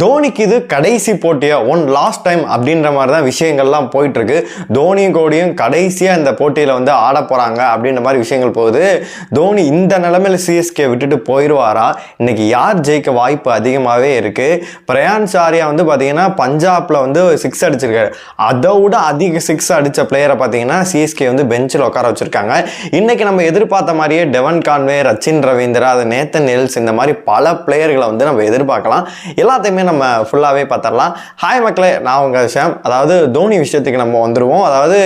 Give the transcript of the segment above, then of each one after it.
தோனிக்கு இது கடைசி போட்டியா? ஒன் லாஸ்ட் டைம் அப்படின்ற மாதிரி தான் விஷயங்கள்லாம் போயிட்டுருக்கு. தோனியும் கோடியும் கடைசியாக இந்த போட்டியில் வந்து ஆட போகிறாங்க அப்படின்ற மாதிரி விஷயங்கள் போகுது. தோனி இந்த நிலமையில சிஎஸ்கே விட்டுட்டு போயிடுவாரா இன்னைக்கு யார் ஜெயிக்க வாய்ப்பு அதிகமாகவே இருக்குது பிரயான் சாரியா வந்து பார்த்தீங்கன்னா பஞ்சாப்பில் வந்து சிக்ஸ் அடிச்சிருக்காரு. அதை விட அதிக சிக்ஸ் அடித்த பிளேயரை பார்த்தீங்கன்னா சிஎஸ்கே வந்து பெஞ்சில் உட்கார வச்சுருக்காங்க. இன்றைக்கி நம்ம எதிர்பார்த்த மாதிரியே டெவன் கான்வே ரச்சின் ரவீந்திரா அது நேத்தன் நெல்ஸ் இந்த மாதிரி பல பிளேயர்களை வந்து நம்ம எதிர்பார்க்கலாம். எல்லாத்தையுமே நம்ம ஃபுல்லாகவே பார்த்துடலாம். ஹாய் மக்களே நான் உங்கள் ஷாம். அதாவது தோனி விஷயத்துக்கு நம்ம வந்துடுவோம் அதாவது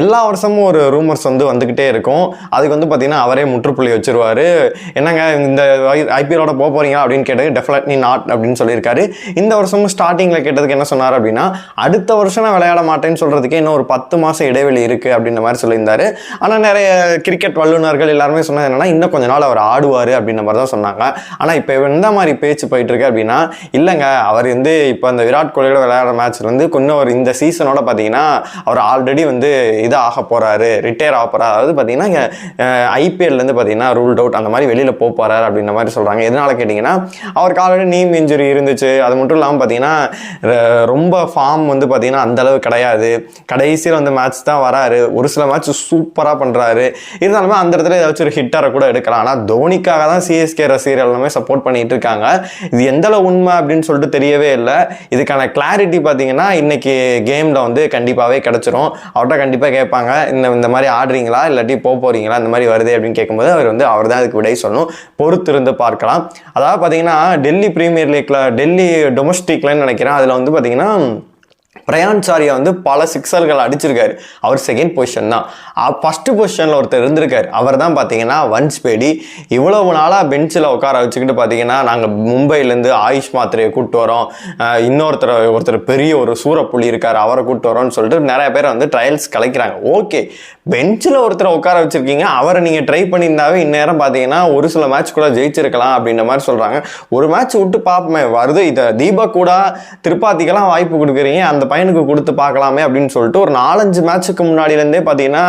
எல்லா வருஷமும் ஒரு ரூமர்ஸ் வந்து வந்துக்கிட்டே இருக்கும். அதுக்கு வந்து பார்த்திங்கன்னா அவரே முற்றுப்புள்ளி வச்சுருவார். என்னங்க இந்த ஐபிஎலோட போக போகிறீங்க அப்படின்னு கேட்டது டெஃபினட்லி நாட் அப்படின்னு சொல்லியிருக்காரு. இந்த வருஷமும் ஸ்டார்டிங்கில் கேட்டதுக்கு என்ன சொன்னார் அப்படின்னா அடுத்த வருஷம் நான் விளையாட மாட்டேன்னு சொல்கிறதுக்கே இன்னும் ஒரு பத்து மாதம் இடைவெளி இருக்குது அப்படின்ற மாதிரி சொல்லியிருந்தார். ஆனால் நிறைய கிரிக்கெட் வல்லுநர்கள் எல்லாருமே சொன்னது என்னென்னா இன்னும் கொஞ்ச நாள் அவர் ஆடுவார் அப்படின்ற மாதிரி தான் சொன்னாங்க. ஆனால் இப்போ எந்த மாதிரி பேச்சு போயிட்டுருக்கு அப்படின்னா இல்லைங்க அவர் வந்து இப்போ அந்த விராட் கோலியோட விளையாடுற மேட்ச்லேருந்து வந்து கொஞ்சம் ஒரு இந்த சீசனோட பார்த்தீங்கன்னா அவர் ஆல்ரெடி வந்து இதாக ஆக ரிட்டையர் ஆக போகிறார் அதாவது பார்த்தீங்கன்னா ஐபிஎல்லேருந்து பார்த்தீங்கன்னா ரூல்ட் அவுட் அந்த மாதிரி வெளியில் போக அப்படின்ற மாதிரி சொல்கிறாங்க எதனால கேட்டிங்கன்னா அவருக்கு ஆல்ரெடி நீம் இன்ஜுரி இருந்துச்சு. அது மட்டும் இல்லாமல் பார்த்தீங்கன்னா ரொம்ப ஃபார்ம் வந்து பார்த்தீங்கன்னா அந்த அளவு கிடையாது. கடைசியில் வந்து மேட்ச் தான் வராரு. ஒரு சில மேட்ச் சூப்பராக பண்ணுறாரு இருந்தாலுமே அந்த இடத்துல ஏதாச்சும் ஒரு ஹிட்டரை கூட எடுக்கலாம். ஆனால் தோனிக்காக தான் சிஎஸ்கே ரசிகர் எல்லாமே சப்போர்ட் பண்ணிகிட்டு இருக்காங்க. இது எந்தளவு உண்மை அப்படின்னு சொல்லிட்டு தெரியவே இல்லை. இதுக்கான கிளாரிட்டி பார்த்தீங்கன்னா இன்னைக்கு கேமில் வந்து கண்டிப்பாகவே கிடச்சிரும். அவர்கிட்ட கண்டிப்பாக கேட்பாங்க இந்த இந்த மாதிரி ஆடுறீங்களா? இல்லாட்டி போக போகிறீங்களா இந்த மாதிரி வருது அப்படின்னு கேட்கும்போது அவர் வந்து அவர் தான் அதுக்கு விடை சொல்லணும். பொறுத்திருந்து பார்க்கலாம். அதாவது பார்த்தீங்கன்னா டெல்லி ப்ரீமியர் லீக்கில் டெல்லி டொமஸ்டிக்லன்னு நினைக்கிறேன். அதில் வந்து பார்த்தீங்கன்னா பிரயான்சாரியா வந்து பல சிக்ஸர்கள் அடிச்சிருக்காரு. அவர் செகண்ட் பொசிஷன் தான். ஃபர்ஸ்ட் பொசிஷனில் ஒருத்தர் இருந்திருக்காரு. அவர் தான் பார்த்தீங்கன்னா வன்ஸ் பேடி. இவ்வளவு நாளாக பெஞ்சில் உட்கார வச்சுக்கிட்டு பார்த்தீங்கன்னா நாங்கள் மும்பைலேருந்து ஆயுஷ் மாத்திரையை கூப்பிட்டு வரோம். இன்னொருத்தர் ஒருத்தர் பெரிய ஒரு சூறப்புள்ளி இருக்கார். அவரை கூப்பிட்டு வரோம்னு சொல்லிட்டு நிறைய பேர் வந்து ட்ரையல்ஸ் கலைக்கிறாங்க. ஓகே பெஞ்சில் ஒருத்தரை உட்கார வச்சிருக்கீங்க. அவரை நீங்கள் ட்ரை பண்ணியிருந்தாவே இந்நேரம் பார்த்தீங்கன்னா ஒரு சில மேட்ச் கூட ஜெயிச்சிருக்கலாம் அப்படின்ற மாதிரி சொல்கிறாங்க ஒரு மேட்ச் விட்டு பார்ப்போமே வருது. இதை தீபக் கூட திருப்பாத்திக்கெல்லாம் வாய்ப்பு கொடுக்குறீங்க. அந்த பையனுக்கு கொடுத்து பார்க்கலாமே அப்படின்னு சொல்லிட்டு ஒரு நாலஞ்சு மேட்ச்சுக்கு முன்னாடியிலேருந்தே பார்த்தீங்கன்னா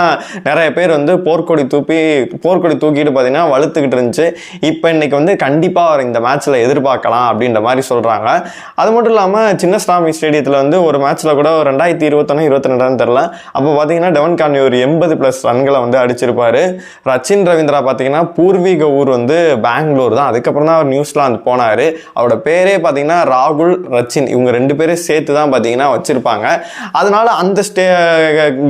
நிறைய பேர் வந்து போர்க்கொடி தூக்கி போர்க்கொடி தூக்கிட்டு பார்த்தீங்கன்னா வலுத்துக்கிட்டு இருந்துச்சு. இப்போ இன்றைக்கி வந்து கண்டிப்பாக அவர் இந்த மேட்ச்சில் எதிர்பார்க்கலாம் அப்படின்ற மாதிரி சொல்கிறாங்க அது மட்டும் இல்லாமல் சின்னஸ்வாமி ஸ்டேடியத்தில் வந்து ஒரு மேட்ச்சில் கூட ஒரு ரெண்டாயிரத்தி இருபத்தொன்னு இருபத்தி ரெண்டான்னு தெரில. அப்போ பார்த்தீங்கன்னா டெவன் கான்வி ஒரு எண்பது ப்ளஸ் ரன்களை வந்து அடிச்சிருப்பார். ரச்சின் ரவீந்திரா பார்த்தீங்கன்னா பூர்வீக ஊர் வந்து பெங்களூர் தான். அதுக்கப்புறம் தான் அவர் நியூசிலாந்து போனார். அவரோட பேரே பார்த்தீங்கன்னா ராகுல் ரச்சின். இவங்க ரெண்டு பேரும் சேர்த்து தான் பார்த்தீங்கன்னா வச்சுருப்பாங்க. அதனால் அந்த ஸ்டே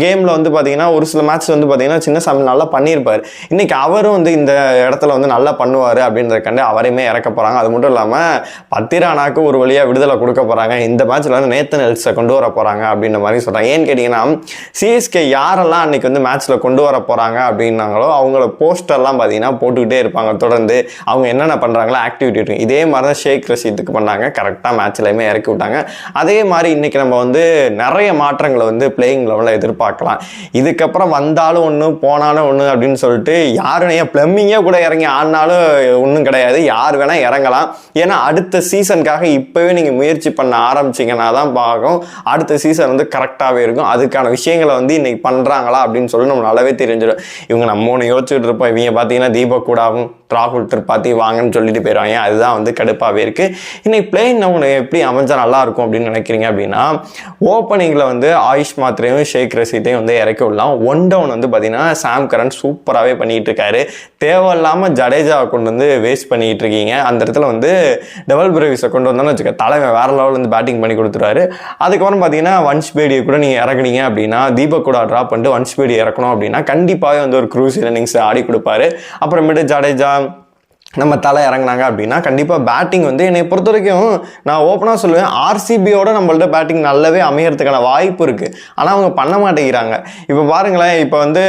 கேமில் வந்து பார்த்தீங்கன்னா ஒரு சில மேட்ச் வந்து பார்த்தீங்கன்னா சின்னசாமி நல்லா பண்ணியிருப்பார். இன்றைக்கி அவரும் வந்து இந்த இடத்துல வந்து நல்லா பண்ணுவார் அப்படின்றதுக்காண்டி அவரையுமே இறக்க போகிறாங்க அது மட்டும் இல்லாமல் பத்திரானாக்கு ஒரு வழியாக விடுதலை கொடுக்க போகிறாங்க இந்த மேட்ச்சில் வந்து நேத்தன் எல்ஸை கொண்டு வர போகிறாங்க அப்படின்ற மாதிரி சொல்கிறாங்க ஏன்னு கேட்டிங்கன்னா சிஎஸ்கே யாரெல்லாம் அன்றைக்கி வந்து மேட்ச்சில் கொண்டு வர போகிறாங்க அப்படின்னாங்களோ அவங்கள போஸ்டர்லாம் பார்த்தீங்கன்னா போட்டுக்கிட்டே இருப்பாங்க. தொடர்ந்து அவங்க என்னென்ன பண்ணுறாங்களோ ஆக்டிவிட்டி இதே மாதிரி தான் ஷேக் ரஷீத்துக்கு பண்ணாங்க. கரெக்டாக மேட்ச்லையுமே இறக்கி விட்டாங்க. அதே மாதிரி இன்றைக்கி நம்ம வந்து நிறைய மாற்றங்களை வந்து பிளேயிங் லெவலில் எதிர்பார்க்கலாம். இதுக்கப்புறம் வந்தாலும் ஒன்று போனாலும் ஒன்று அப்படின்னு சொல்லிட்டு யார் ஏன் பிளம்மிங்கே கூட இறங்கி ஆடினாலும் ஒன்றும் கிடையாது. யார் வேணால் இறங்கலாம். ஏன்னா அடுத்த சீசனுக்காக இப்போவே நீங்கள் முயற்சி பண்ண ஆரம்பிச்சிங்கன்னா தான் பார்க்கும் அடுத்த சீசன் வந்து கரெக்டாகவே இருக்கும். அதுக்கான விஷயங்களை வந்து இன்றைக்கி பண்ணுறாங்களா அப்படின்னு சொல்லி நம்ம நல்லாவே தெரிஞ்சிடும். இவங்க நம்ம ஒன்று யோசிச்சுட்டு இருப்போம். இவங்க பார்த்தீங்கன்னா தீபக் கூடாவும் ராகுல் திரிபாத்தி வாங்கன்னு சொல்லிட்டு போயிடுவாங்க அதுதான் வந்து கடுப்பாகவே இருக்குது இன்னைக்கு பிளேன் ஒன்று எப்படி அமைஞ்சால் நல்லா இருக்கும் அப்படின்னு நினைக்கிறீங்க அப்படின்னா ஓப்பனிங்கில் வந்து ஆயுஷ் மாத்திரையும் ஷேக் ரசீத்தையும் வந்து இறக்கி விடலாம். ஒன் டவுன் வந்து பார்த்தீங்கன்னா சாம் கரன் சூப்பராகவே பண்ணிகிட்டு இருக்காரு தேவையில்லாமல் ஜடேஜாவை கொண்டு வந்து வேஸ்ட் பண்ணிகிட்டு இருக்கீங்க அந்த இடத்துல வந்து டபுள் பிரேவிஸை கொண்டு வந்தோம்னு வச்சுக்க தலைவன் வேறு லெவலில் வந்து பேட்டிங் பண்ணி கொடுத்துருவாரு. அதுக்கப்புறம் பார்த்தீங்கன்னா வன்ஷ் பேடியை கூட நீங்கள் இறக்குனீங்க அப்படின்னா தீபக் கூட ட்ராப் பண்ணிட்டு வன்ஷ் பேடி இறக்கணும் அப்படின்னா கண்டிப்பாகவே வந்து ஒரு க்ரூஸ் இன்னிங்ஸ் ஆடி கொடுப்பாரு. அப்புறமேட்டு ஜடேஜா நம்ம தலை இறங்குனாங்க அப்படின்னா கண்டிப்பாக பேட்டிங் வந்து என்னை பொறுத்த வரைக்கும் நான் ஓப்பனாக சொல்லுவேன் ஆர்சிபியோட நம்மள்ட்ட பேட்டிங் நல்லாவே அமையறதுக்கான வாய்ப்பு இருக்குது ஆனால் அவங்க பண்ண மாட்டேங்கிறாங்க. இப்போ பாருங்களேன் இப்போ வந்து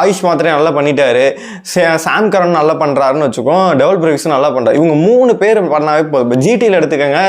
ஆயுஷ் மாத்திரை நல்லா பண்ணிட்டாரு சே- சாம் கரன் நல்லா பண்ணுறாருன்னு வச்சுக்கோம் டெவல் பிரேக்ஸும் நல்லா பண்ணுறாரு இவங்க மூணு பேர் பண்ணாவே போதும். இப்போ ஜிடியில் எடுத்துக்கோங்க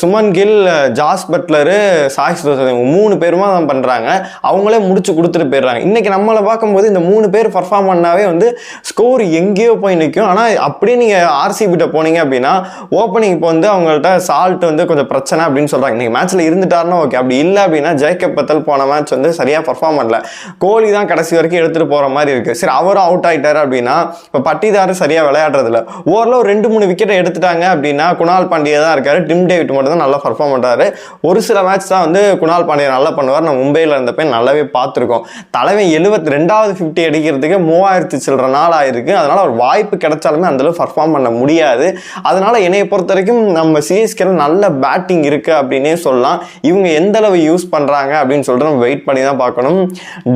சுமன் கில் ஜாஸ் பட்லரு சாய் தோசை இவங்க மூணு பேருமா தான் பண்ணுறாங்க அவங்களே முடிச்சு கொடுத்துட்டு போயிடுறாங்க. இன்றைக்கி நம்மளை பார்க்கும்போது இந்த மூணு பேர் பர்ஃபார்ம் பண்ணாவே வந்து ஸ்கோர் எங்கேயோ போய் பிடிக்கும். ஆனால் அப்படியே நீங்கள் ஆர்சிபிட்ட போனீங்க அப்படின்னா ஓப்பனிங் இப்போ வந்து அவங்கள்ட்ட சால்ட் வந்து கொஞ்சம் பிரச்சனை அப்படின்னு சொல்கிறாங்க நீங்கள் மேட்ச்சில் இருந்துட்டாருன்னா ஓகே அப்படி இல்லை அப்படின்னா ஜெய்கப் பத்தல் போன மேட்ச் வந்து சரியாக பர்ஃபார்ம் பண்ணல. கோலி தான் கடைசி வரைக்கும் எடுத்துகிட்டு போகிற மாதிரி இருக்குது சரி அவரும் அவுட் ஆகிட்டார் அப்படின்னா இப்போ பட்டிதாரு சரியாக விளையாடுறதில்ல ஓவரில் ஒரு ரெண்டு மூணு விக்கெட்டை எடுத்துட்டாங்க அப்படின்னா குணால் பாண்டியா தான் இருக்காரு. டிம் டேவிட் மட்டும் தான் நல்லா பர்ஃபார்ம் பண்ணுறாரு ஒரு சில மேட்ச் தான் வந்து குணால் பாண்டியா நல்லா பண்ணுவார். நான் மும்பையில் இருந்தப்போ நல்லாவே பார்த்துருக்கோம். தலைவன் எழுபத்தி ரெண்டாவது ஃபிஃப்டி அடிக்கிறதுக்கு மூவாயிரத்து சில்லற நாள் ஆயிருக்கு. அதனால் ஒரு வாய்ப்பு கிடைச்சாலுமே அந்தளவு பர்ஃபார்ம் பண்ண முடியாது. அதனால் என்னைய பொறுத்த வரைக்கும் நம்ம சிஎஸ்கேல நல்ல பேட்டிங் இருக்குது அப்படின்னே சொல்லலாம். இவங்க எந்த அளவு யூஸ் பண்ணுறாங்க அப்படின்னு சொல்லிட்டு நம்ம வெயிட் பண்ணி தான் பார்க்கணும்.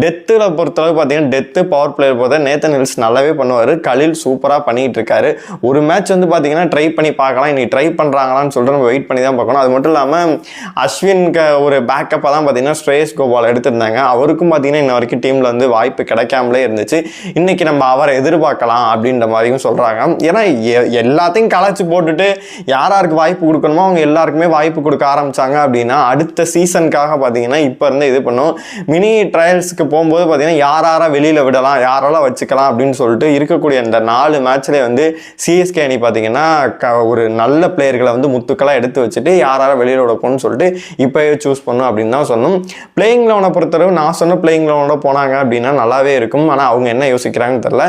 டெத்தில் பொறுத்தளவு பார்த்தீங்கன்னா டெத்து பவர் பிளேயர் பொறுத்த நேத்தன் ஹில்ஸ் நல்லாவே பண்ணுவார். கலில் சூப்பராக பண்ணிகிட்டு இருக்காரு. ஒரு மேட்ச் வந்து பார்த்தீங்கன்னா ட்ரை பண்ணி பார்க்கலாம். இன்னைக்கு ட்ரை பண்ணுறாங்களான்னு சொல்லிட்டு நம்ம வெயிட் பண்ணி தான் பார்க்கணும். அது மட்டும் இல்லாமல் அஸ்வின்க்கு ஒரு பேக்கப்பாக தான் பார்த்தீங்கன்னா ஸ்ரேயஸ் கோபால் எடுத்திருந்தாங்க. அவருக்கும் பார்த்தீங்கன்னா இன்ன வரைக்கும் டீமில் வந்து வாய்ப்பு கிடைக்காமலே இருந்துச்சு. இன்றைக்கி நம்ம அவரை எதிர்பார்க்கலாம் அப்படின்ற மாதிரி மாதிரியும் சொல்கிறாங்க ஏன்னா எ- எல்லாத்தையும் கலைச்சி போட்டுட்டு யார் யாருக்கு வாய்ப்பு கொடுக்கணுமோ அவங்க எல்லாருக்குமே வாய்ப்பு கொடுக்க ஆரம்பிச்சாங்க அப்படின்னா அடுத்த சீசனுக்காக பார்த்தீங்கன்னா இப்போ இருந்து இது பண்ணும். மினி ட்ரையல்ஸ்க்கு போகும்போது பார்த்தீங்கன்னா யார் யாரா வெளியில் விடலாம் யாரெல்லாம் வச்சுக்கலாம் அப்படின்னு சொல்லிட்டு இருக்கக்கூடிய அந்த நாலு மேட்ச்லேயே வந்து சிஎஸ்கே அணி பார்த்தீங்கன்னா க ஒரு நல்ல பிளேயர்களை வந்து முத்துக்களாக எடுத்து வச்சுட்டு யார் யாரை வெளியில் விடப்போன்னு சொல்லிட்டு இப்போயே சூஸ் பண்ணும் அப்படின்னு தான் சொன்னோம். பிளேயிங் லெவனை பொறுத்தளவு நான் சொன்ன பிளேயிங் லெவனோட போனாங்க அப்படின்னா நல்லாவே இருக்கும். ஆனால் அவங்க என்ன யோசிக்கிறாங்கன்னு தெரில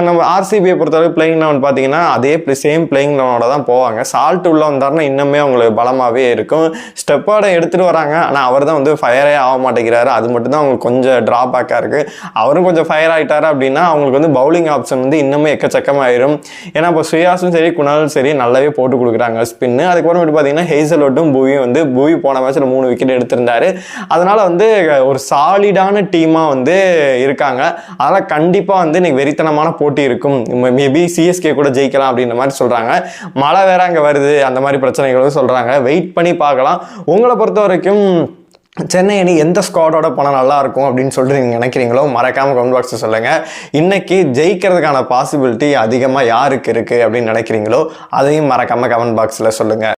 நம்ம ஆர்சிபியை பொறுத்த பொறுத்தளவு பிளேயிங் லெவன் பார்த்தீங்கன்னா அதே சேம் பிளேயிங் லெவனோட தான் போவாங்க. சால்ட் உள்ள வந்தாருன்னா இன்னுமே அவங்களுக்கு பலமாகவே இருக்கும். ஸ்டெப்பாட எடுத்துகிட்டு வராங்க. ஆனால் அவர் தான் வந்து ஃபயரே ஆக மாட்டேங்கிறாரு. அது மட்டும்தான் அவங்களுக்கு கொஞ்சம் ட்ராபேக்காக இருக்குது அவரும் கொஞ்சம் ஃபயர் ஆகிட்டாரு அப்படின்னா அவங்களுக்கு வந்து பவுலிங் ஆப்ஷன் வந்து இன்னுமே எக்கச்சக்கமாயிரும். ஏன்னா இப்போ சுயாஸும் சரி குணாலும் சரி நல்லாவே போட்டு கொடுக்குறாங்க. ஸ்பின்னு அதுக்கப்புறமேட்டு பார்த்தீங்கன்னா ஹேசலோட்டும் பூவியும் வந்து பூவி போன மேட்ச்சில் மூணு விக்கெட் எடுத்திருந்தாரு. அதனால் வந்து ஒரு சாலிடான டீமாக வந்து இருக்காங்க. அதனால் கண்டிப்பாக வந்து இன்னைக்கு வெறித்தனமான போட்டி இருக்கும். மேபி சிஎஸ்கே கூட ஜெயிக்கலாம் அப்படின்ற மாதிரி சொல்கிறாங்க மழை வேற அங்கே வருது அந்த மாதிரி பிரச்சனைகளும் சொல்கிறாங்க வெயிட் பண்ணி பார்க்கலாம். உங்களை பொறுத்த வரைக்கும் சென்னை அணி எந்த ஸ்குவாடோட போனால் நல்லா இருக்கும் அப்படின்னு சொல்லிட்டு நீங்கள் நினைக்கிறீங்களோ மறக்காம கமெண்ட் பாக்ஸில் சொல்லுங்கள் இன்னைக்கு ஜெயிக்கிறதுக்கான பாசிபிலிட்டி அதிகமாக யாருக்கு இருக்குது அப்படின்னு நினைக்கிறீங்களோ அதையும் மறக்காம கமெண்ட் பாக்ஸில் சொல்லுங்கள்